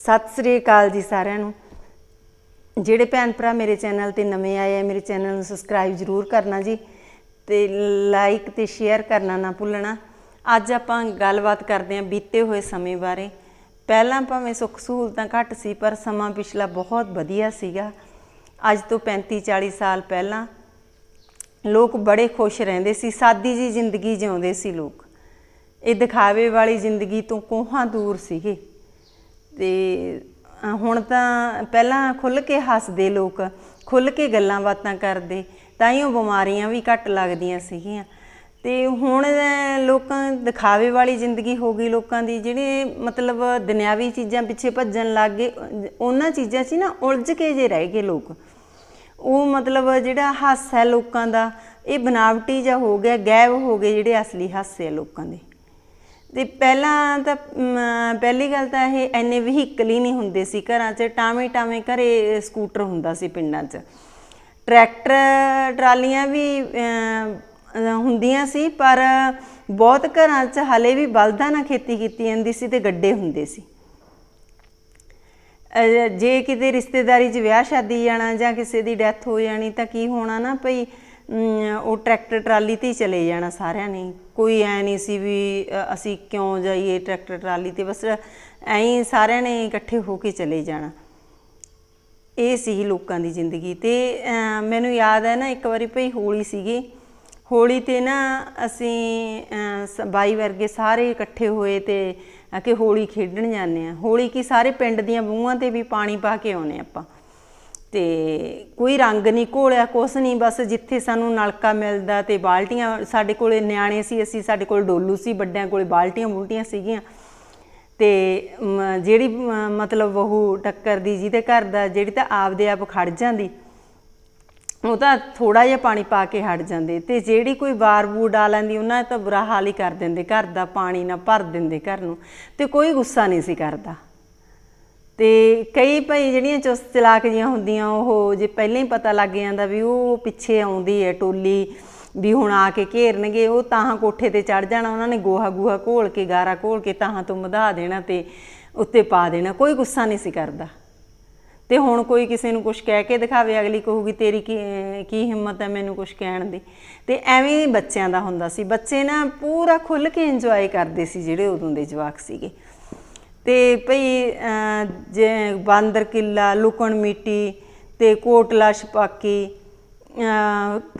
ਸਤਿ ਸ੍ਰੀ ਅਕਾਲ ਜੀ ਸਾਰਿਆਂ ਨੂੰ। ਜਿਹੜੇ ਭੈਣ ਭਰਾ ਮੇਰੇ ਚੈਨਲ ਤੇ ਨਵੇਂ ਆਏ ਆ, ਮੇਰੇ ਚੈਨਲ ਨੂੰ ਸਬਸਕ੍ਰਾਈਬ ਜ਼ਰੂਰ ਕਰਨਾ ਜੀ ਤੇ ਲਾਈਕ ਤੇ ਸ਼ੇਅਰ ਕਰਨਾ ਨਾ ਭੁੱਲਣਾ। ਅੱਜ ਆਪਾਂ ਗੱਲਬਾਤ ਕਰਦੇ ਹਾਂ ਬੀਤੇ ਹੋਏ ਸਮੇਂ ਬਾਰੇ। ਪਹਿਲਾਂ ਭਾਵੇਂ ਸੁੱਖ ਸਹੂਲਤਾਂ ਘੱਟ ਸੀ, ਪਰ ਸਮਾਂ ਪਿਛਲਾ ਬਹੁਤ ਵਧੀਆ ਸੀਗਾ। ਅੱਜ ਤੋਂ 35 40 ਸਾਲ ਪਹਿਲਾਂ ਲੋਕ ਬੜੇ ਖੁਸ਼ ਰਹਿੰਦੇ ਸੀ, ਸਾਦੀ ਜੀ ਜ਼ਿੰਦਗੀ ਜਿਉਂਦੇ ਸੀ ਲੋਕ। ਇਹ ਦਿਖਾਵੇ ਵਾਲੀ ਜ਼ਿੰਦਗੀ ਤੋਂ ਕੋਹਾਂ ਦੂਰ ਸੀਗੇ। ਤੇ ਹੁਣ ਤਾਂ ਪਹਿਲਾਂ ਖੁੱਲ ਕੇ ਹੱਸਦੇ ਲੋਕ ਖੁੱਲ ਕੇ ਗੱਲਾਂ ਬਾਤਾਂ ਕਰਦੇ ਤਾਂ ਹੀ ਉਹ ਬਿਮਾਰੀਆਂ ਵੀ ਘੱਟ ਲੱਗਦੀਆਂ ਸੀਗੀਆਂ। ਤੇ ਹੁਣ ਅ, ਲੋਕਾਂ ਦਿਖਾਵੇ ਵਾਲੀ ਜ਼ਿੰਦਗੀ ਹੋ ਗਈ ਲੋਕਾਂ ਦੀ ਜਿਹੜੇ ਮਤਲਬ ਦੁਨਿਆਵੀ ਚੀਜ਼ਾਂ ਪਿੱਛੇ ਭੱਜਣ ਲੱਗ ਗਏ ਉਹਨਾਂ ਚੀਜ਼ਾਂ 'ਚ ਨਾ ਉਲਝ ਕੇ ਜੇ ਰਹਿ ਗਏ ਲੋਕ। ਉਹ ਮਤਲਬ ਜਿਹੜਾ ਹਾਸਾ ਹੈ ਲੋਕਾਂ ਦਾ ਇਹ ਬਨਾਵਟੀ ਜਿਹਾ ਹੋ ਗਿਆ ਗਾਇਬ ਹੋ ਗਏ ਜਿਹੜੇ ਅਸਲੀ ਹਾਸੇ ਆ ਲੋਕਾਂ ਦੇ। ਤੇ ਪਹਿਲਾਂ ਤਾਂ ਪਹਿਲੀ ਗੱਲ ਤਾਂ ਇਹ ਐਨੇ ਵਹੀਕਲ ਹੀ ਨਹੀਂ ਹੁੰਦੇ ਸੀ ਘਰਾਂ 'ਚ, ਟਾਵੇਂ ਟਾਵੇਂ ਘਰੇ ਸਕੂਟਰ ਹੁੰਦਾ ਸੀ ਪਿੰਡਾਂ 'ਚ। ਟਰੈਕਟਰ, ਟਰਾਲੀਆਂ ਵੀ ਹੁੰਦੀਆਂ ਸੀ, ਪਰ ਬਹੁਤ ਘਰਾਂ 'ਚ ਹਲੇ ਵੀ ਬਲਦਾਂ ਨਾਲ ਖੇਤੀ ਕੀਤੀ ਜਾਂਦੀ ਸੀ ਤੇ ਗੱਡੇ ਹੁੰਦੇ ਸੀ। ਜੇ ਕਿਤੇ ਰਿਸ਼ਤੇਦਾਰੀ 'ਚ ਵਿਆਹ ਸ਼ਾਦੀ ਜਾਣਾ ਜਾਂ ਕਿਸੇ ਦੀ ਡੈਥ ਹੋ ਜਾਣੀ ਤਾਂ ਕੀ ਹੋਣਾ ਨਾ ਭਈ ਉਹ ਟਰੈਕਟਰ ਟਰਾਲੀ ਤੇ ਹੀ ਚਲੇ ਜਾਣਾ ਸਾਰਿਆਂ ਨੇ। ਕੋਈ ਐ ਨਹੀਂ ਸੀ ਵੀ ਅਸੀਂ ਕਿਉਂ ਜਾਈਏ ਟਰੈਕਟਰ ਟਰਾਲੀ ਤੇ ਬਸ ਐਂ ਹੀ ਸਾਰਿਆਂ ਨੇ ਇਕੱਠੇ ਹੋ ਕੇ ਚਲੇ ਜਾਣਾ। ਇਹ ਸੀ ਲੋਕਾਂ ਦੀ ਜ਼ਿੰਦਗੀ ਤੇ ਮੈਨੂੰ ਯਾਦ ਹੈ ਨਾ ਇੱਕ ਵਾਰੀ ਭਈ ਹੋਲੀ ਸੀਗੀ। ਹੋਲੀ ਤੇ ਨਾ ਅਸੀਂ ਬਾਈ ਵਰਗੇ ਸਾਰੇ ਇਕੱਠੇ ਹੋਏ ਤੇ ਅਹ, ਕਿ ਹੋਲੀ ਖੇਡਣ ਜਾਂਦੇ ਆ ਹੋਲੀ ਕੀ ਸਾਰੇ ਪਿੰਡ ਦੀਆਂ ਬੂਹਾਂ ਤੇ ਵੀ ਪਾਣੀ ਪਾ ਕੇ ਆਉਨੇ ਆਪਾਂ। ਤੇ ਕੋਈ ਰੰਗ ਨਹੀਂ ਘੋਲਿਆ ਕੁਛ ਨਹੀਂ ਬਸ ਜਿੱਥੇ ਸਾਨੂੰ ਨਲਕਾ ਮਿਲਦਾ ਤੇ ਬਾਲਟੀਆਂ ਸਾਡੇ ਕੋਲੇ ਨਿਆਣੇ ਸੀ ਅਸੀਂ ਸਾਡੇ ਕੋਲ ਡੋਲੂ ਸੀ ਵੱਡਿਆਂ ਕੋਲੇ ਬਾਲਟੀਆਂ ਬੁਲਟੀਆਂ ਸੀਗੀਆਂ। ਤੇ ਮ, ਜਿਹੜੀ ਮਤਲਬ ਉਹ ਟੱਕਰ ਦੀ ਜਿਹਦੇ ਘਰ ਦਾ ਜਿਹੜੀ ਤਾਂ ਆਪਦੇ ਆਪ ਖੜ ਜਾਂਦੀ ਉਹ ਤਾਂ ਥੋੜਾ ਜਿਹਾ ਪਾਣੀ ਪਾ ਕੇ ਹਟ ਜਾਂਦੇ। ਤੇ ਜਿਹੜੀ ਕੋਈ ਵਾਰ ਬੂ ਡਾ ਲੈਂਦੀ ਉਹਨਾਂ ਤਾਂ ਬੁਰਾ ਹਾਲ ਹੀ ਕਰ ਦਿੰਦੇ ਘਰ ਦਾ ਪਾਣੀ ਨਾ ਭਰ ਦਿੰਦੇ ਘਰ ਨੂੰ। ਤੇ ਕੋਈ ਗੁੱਸਾ ਨਹੀਂ ਸੀ ਕਰਦਾ। ਤੇ ਕਈ ਭਾਈ ਜਿਹੜੀਆਂ ਚੁਸਤ ਚਲਾਕ ਜੀਆਂ ਹੁੰਦੀਆਂ, ਉਹ ਜੇ ਪਹਿਲਾਂ ਹੀ ਪਤਾ ਲੱਗ ਜਾਂਦਾ ਵੀ ਉਹ ਪਿੱਛੇ ਆਉਂਦੀ ਹੈ ਟੋਲੀ, ਵੀ ਹੁਣ ਆ ਕੇ ਘੇਰਨਗੇ, ਉਹ ਤਾਂ ਕੋਠੇ ਤੇ ਚੜ ਜਾਣਾ, ਉਹਨਾਂ ਨੇ ਗੋਹਾ ਗੂਹਾ ਘੋਲ ਕੇ, ਗਾਰਾ ਘੋਲ ਕੇ ਤਾਂ ਤੋਂ ਵਧਾ ਦੇਣਾ ਤੇ ਉੱਤੇ ਪਾ ਦੇਣਾ, ਕੋਈ ਗੁੱਸਾ ਨਹੀਂ ਸੀ ਕਰਦਾ। ਤੇ ਹੁਣ ਕੋਈ ਕਿਸੇ ਨੂੰ ਕੁਝ ਕਹਿ ਕੇ ਦਿਖਾਵੇ, ਅਗਲੀ ਕਹੂਗੀ, ਤੇਰੀ ਕੀ ਕੀ ਹਿੰਮਤ ਹੈ ਮੈਨੂੰ ਕੁਝ ਕਹਿਣ ਦੀ? ਤੇ ਐਵੇਂ ਬੱਚਿਆਂ ਦਾ ਹੁੰਦਾ ਸੀ। ਬੱਚੇ ਨਾ ਪੂਰਾ ਖੁੱਲ ਕੇ ਇੰਜੋਏ ਕਰਦੇ ਸੀ ਜਿਹੜੇ ਉਦੋਂ ਦੇ ਜਵਾਕ ਸੀਗੇ। ਤੇ ਭਈ ਜੇ ਬਾਂਦਰ ਕਿੱਲਾ, ਲੁਕਣ ਮਿੱਟੀ ਤੇ ਕੋਟਲਾ ਛਪਾਕੀ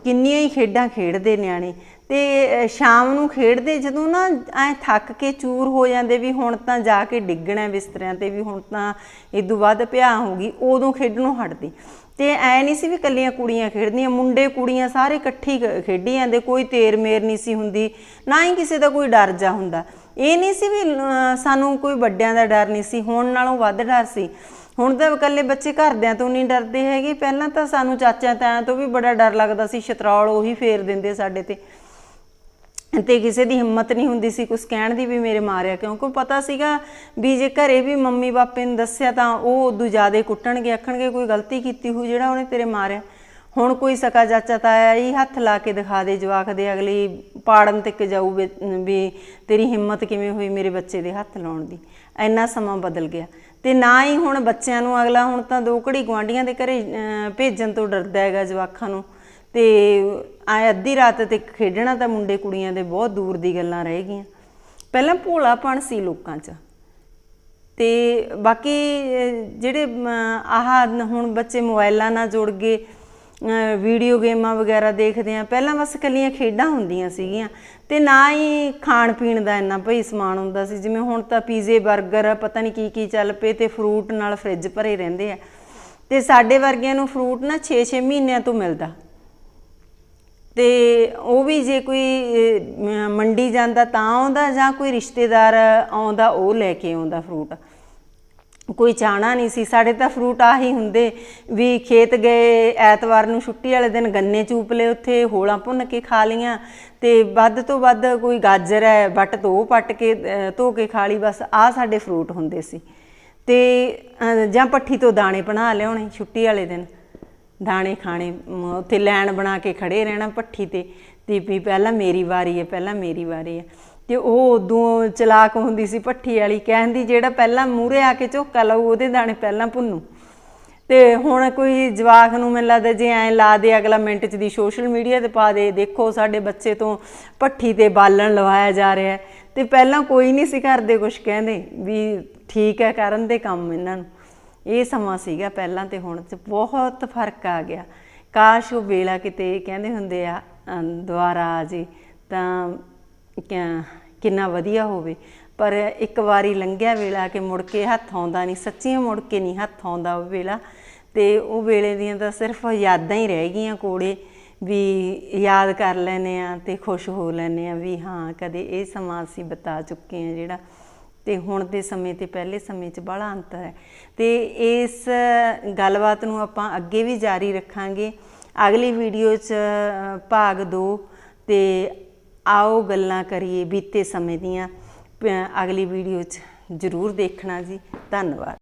ਕਿੰਨੀਆਂ ਹੀ ਖੇਡਾਂ ਖੇਡਦੇ ਨਿਆਣੇ। ਤੇ ਸ਼ਾਮ ਨੂੰ ਖੇਡਦੇ ਜਦੋਂ ਨਾ ਐ ਥੱਕ ਕੇ ਚੂਰ ਹੋ ਜਾਂਦੇ ਵੀ ਹੁਣ ਤਾਂ ਜਾ ਕੇ ਡਿੱਗਣਾ ਬਿਸਤਰਿਆਂ ਤੇ ਵੀ ਹੁਣ ਤਾਂ ਇਦੋਂ ਵੱਧ ਪਿਆ ਹੋਊਗੀ, ਉਦੋਂ ਖੇਡਣੋਂ ਹਟਦੇ। ਤੇ ਐ ਨਹੀਂ ਸੀ ਵੀ ਕੱਲੀਆਂ ਕੁੜੀਆਂ ਖੇਡਦੀਆਂ, ਮੁੰਡੇ ਕੁੜੀਆਂ ਸਾਰੇ ਇਕੱਠੀ ਖੇਡੀ ਜਾਂਦੇ, ਕੋਈ ਤੇਰ ਮੇਰ ਨਹੀਂ ਸੀ ਹੁੰਦੀ, ਨਾ ਹੀ ਕਿਸੇ ਦਾ ਕੋਈ ਡਰ ਜਾ ਹੁੰਦਾ। ਇਹ ਨਹੀਂ ਸੀ ਵੀ ਸਾਨੂੰ ਕੋਈ ਵੱਡਿਆਂ ਦਾ ਡਰ ਨਹੀਂ ਸੀ, ਹੁਣ ਨਾਲੋਂ ਵੱਧ ਡਰ ਸੀ। ਹੁਣ ਤਾਂ ਇਕੱਲੇ ਬੱਚੇ ਘਰਦਿਆਂ ਤੋਂ ਨਹੀਂ ਡਰਦੇ ਹੈਗੇ। ਪਹਿਲਾਂ ਤਾਂ ਸਾਨੂੰ ਚਾਚਿਆਂ ਤਾਇਆਂ ਤੋਂ ਵੀ ਬੜਾ ਡਰ ਲੱਗਦਾ ਸੀ ਛਤਰੌਲ ਉਹੀ ਫੇਰ ਦਿੰਦੇ ਸਾਡੇ ਤੇ। ਤੇ ਕਿਸੇ ਦੀ ਹਿੰਮਤ ਨਹੀਂ ਹੁੰਦੀ ਸੀ ਕੁਝ ਕਹਿਣ ਦੀ ਵੀ ਮੇਰੇ ਮਾਰਿਆ ਕਿਉਂਕਿ ਪਤਾ ਸੀਗਾ ਵੀ ਜੇ ਘਰੇ ਵੀ ਮੰਮੀ ਪਾਪੇ ਨੂੰ ਦੱਸਿਆ ਤਾਂ ਉਹ ਉਦੋਂ ਜ਼ਿਆਦਾ ਕੁੱਟਣਗੇ, ਆਖਣਗੇ ਕੋਈ ਗਲਤੀ ਕੀਤੀ ਹੋ ਜਿਹੜਾ ਉਹਨੇ ਤੇਰੇ ਮਾਰਿਆ। ਹੁਣ ਕੋਈ ਸਕਾ ਚਾਚਾ ਤਾਇਆ ਹੀ ਹੱਥ ਲਾ ਕੇ ਦਿਖਾ ਦੇ ਜਵਾਕ ਦੇ, ਅਗਲੀ ਪਾੜਨ ਤੱਕ ਜਾਊ ਵੀ ਤੇਰੀ ਹਿੰਮਤ ਕਿਵੇਂ ਹੋਈ ਮੇਰੇ ਬੱਚੇ ਦੇ ਹੱਥ ਲਾਉਣ ਦੀ। ਇੰਨਾ ਸਮਾਂ ਬਦਲ ਗਿਆ। ਤੇ ਨਾ ਹੀ ਹੁਣ ਬੱਚਿਆਂ ਨੂੰ ਅਗਲਾ ਹੁਣ ਤਾਂ ਦੋ ਘੜੀ ਗੁਆਂਢੀਆਂ ਦੇ ਘਰੇ ਭੇਜਣ ਤੋਂ ਡਰਦਾ ਹੈਗਾ ਜਵਾਕਾਂ ਨੂੰ। ਤੇ ਆ ਅੱਧੀ ਰਾਤ ਤੱਕ ਖੇਡਣਾ ਤਾਂ ਮੁੰਡੇ ਕੁੜੀਆਂ ਦੇ ਬਹੁਤ ਦੂਰ ਦੀ ਗੱਲਾਂ ਰਹਿ ਗਈਆਂ। ਪਹਿਲਾਂ ਭੋਲਾਪਣ ਸੀ ਲੋਕਾਂ 'ਚ। ਤੇ ਬਾਕੀ ਜਿਹੜੇ ਆਹ ਹੁਣ ਬੱਚੇ ਮੋਬਾਈਲਾਂ ਨਾਲ ਜੁੜ ਗਏ। ਵੀਡੀਓ ਗੇਮਾਂ ਵਗੈਰਾ ਦੇਖਦੇ ਆ ਪਹਿਲਾਂ ਬਸ ਕੱਲੀਆਂ ਖੇਡਾਂ ਹੁੰਦੀਆਂ ਸੀਗੀਆਂ ਤੇ ਨਾ ਹੀ ਖਾਣ ਪੀਣ ਦਾ ਇੰਨਾ ਭਈ ਸਮਾਨ ਹੁੰਦਾ ਸੀ। ਜਿਵੇਂ ਹੁਣ ਤਾਂ ਪੀਜ਼ੇ 버ਗਰ ਪਤਾ ਨਹੀਂ ਕੀ ਕੀ ਚੱਲ ਪਏ ਤੇ ਫਰੂਟ ਨਾਲ ਫ੍ਰਿਜ ਭਰੇ ਰਹਿੰਦੇ ਆ। ਤੇ ਸਾਡੇ ਵਰਗਿਆਂ ਨੂੰ ਫਰੂਟ ਨਾ 6-6 ਮਹੀਨਿਆਂ ਤੋਂ ਮਿਲਦਾ। ਤੇ ਉਹ ਵੀ ਜੇ ਕੋਈ ਮੰਡੀ ਜਾਂਦਾ ਤਾਂ ਆਉਂਦਾ ਜਾਂ ਕੋਈ ਰਿਸ਼ਤੇਦਾਰ ਆਉਂਦਾ, ਉਹ ਲੈ ਕੇ ਆਉਂਦਾ ਫਰੂਟ ਕੋਈ ਚਾਣਾ ਨਹੀਂ ਸੀ। ਸਾਡੇ ਤਾਂ ਫਰੂਟ ਆ ਹੀ ਹੁੰਦੇ ਵੀ ਖੇਤ ਗਏ, ਐਤਵਾਰ ਨੂੰ ਛੁੱਟੀ ਵਾਲੇ ਦਿਨ ਗੰਨੇ ਚੂਪ ਲਏ, ਉੱਥੇ ਹੋਲਾਂ ਭੁੰਨ ਕੇ ਖਾ ਲੀਆਂ ਤੇ ਵੱਧ ਤੋਂ ਵੱਧ ਕੋਈ ਗਾਜਰ ਹੈ, ਵੱਟ ਧੋ ਪੱਟ ਕੇ ਧੋ ਕੇ ਖਾ ਲਈ, ਬਸ ਆਹ ਸਾਡੇ ਫਰੂਟ ਹੁੰਦੇ ਸੀ। ਤੇ ਜਾਂ ਪੱਠੀ ਤੋਂ ਦਾਣੇ ਬਣਾ ਲਿਆਉਣੇ ਛੁੱਟੀ ਵਾਲੇ ਦਿਨ। ਦਾਣੇ ਖਾਣੇ ਉੱਥੇ ਲੈਣ ਬਣਾ ਕੇ ਖੜੇ ਰਹਿਣਾ ਪੱਠੀ ਤੇ। ਤੇ ਵੀ ਪਹਿਲਾਂ ਮੇਰੀ ਵਾਰੀ ਹੈ, ਪਹਿਲਾਂ ਮੇਰੀ ਵਾਰੀ ਹੈ। ਤੇ ਉਹ ਉਦੋਂ ਚਲਾਕ ਹੁੰਦੀ ਸੀ ਭੱਠੀ ਵਾਲੀ ਕਹਿੰਦੀ ਜਿਹੜਾ ਪਹਿਲਾਂ ਮੂਹਰੇ ਆ ਕੇ ਝੋਕਾ ਲਾਊ ਉਹਦੇ ਦਾਣੇ ਪਹਿਲਾਂ ਭੁੰਨੂ। ਤੇ ਹੁਣ ਕੋਈ ਜਵਾਕ ਨੂੰ ਮੈਨੂੰ ਲੱਗਦਾ ਜੇ ਐ ਲਾ ਦੇ ਅਗਲਾ ਮਿੰਟ ਚ ਦੀ ਸੋਸ਼ਲ ਮੀਡੀਆ ਤੇ ਪਾ ਦੇ ਦੇਖੋ ਸਾਡੇ ਬੱਚੇ ਤੋਂ ਭੱਠੀ ਤੇ ਬਾਲਣ ਲਵਾਇਆ ਜਾ ਰਿਹਾ। ਹੈ ਤੇ ਪਹਿਲਾਂ ਕੋਈ ਨਹੀਂ ਸੀ ਕਰਦੇ ਕੁਝ ਕਹਿੰਦੇ ਵੀ ਠੀਕ ਹੈ ਕਰਨ ਦੇ ਕੰਮ ਇਹਨਾਂ ਨੂੰ। ਇਹ ਸਮਾਂ ਸੀਗਾ ਪਹਿਲਾਂ ਤੇ ਹੁਣ ਚ ਬਹੁਤ ਫ਼ਰਕ ਆ ਗਿਆ। ਕਾਸ਼ ਉਹ ਵੇਲਾ ਕਿਤੇ ਕਹਿੰਦੇ ਹੁੰਦੇ ਆ ਅਮ, ਦੁਬਾਰਾ ਆ ਤਾਂ ਕਿਆ- ਕਿੰਨਾ ਵਧੀਆ ਹੋਵੇ। ਪਰ ਇੱਕ ਵਾਰੀ ਲੰਘਿਆ ਵੇਲਾ ਕਿ ਮੁੜ ਕੇ ਹੱਥ ਆਉਂਦਾ ਨਹੀਂ ਸੱਚੀਆਂ ਮੁੜ ਕੇ ਨਹੀਂ ਹੱਥ ਆਉਂਦਾ ਉਹ ਵੇਲਾ। ਤੇ ਉਹ ਵੇਲੇ ਦੀਆਂ ਤਾਂ ਸਿਰਫ ਯਾਦਾਂ ਹੀ ਰਹਿ ਗਈਆਂ ਕੋੜੇ ਵੀ ਯਾਦ ਕਰ ਲੈਨੇ ਆ ਤੇ ਖੁਸ਼ ਹੋ ਲੈਨੇ ਆ ਵੀ ਹਾਂ ਕਦੇ ਇਹ ਸਮਾਂ ਅਸੀਂ ਬਿਤਾ ਚੁੱਕੇ ਆ ਜਿਹੜਾ। ਤੇ ਹੁਣ ਦੇ ਸਮੇਂ ਤੇ ਪਹਿਲੇ ਸਮੇਂ 'ਚ ਬੜਾ ਅੰਤਰ ਹੈ। ਤੇ ਇਸ ਗੱਲਬਾਤ ਨੂੰ ਆਪਾਂ ਅੱਗੇ ਵੀ ਜਾਰੀ ਰੱਖਾਂਗੇ। ਅਗਲੀ ਵੀਡੀਓ 'ਚ ਅ, ਭਾਗ 2 ਤੇ ਆਓ ਗੱਲਾਂ ਕਰੀਏ ਬੀਤੇ ਸਮੇਂ ਦੀਆਂ। ਅਗਲੀ ਵੀਡੀਓ 'ਚ ਜ਼ਰੂਰ ਦੇਖਣਾ ਜੀ। ਧੰਨਵਾਦ।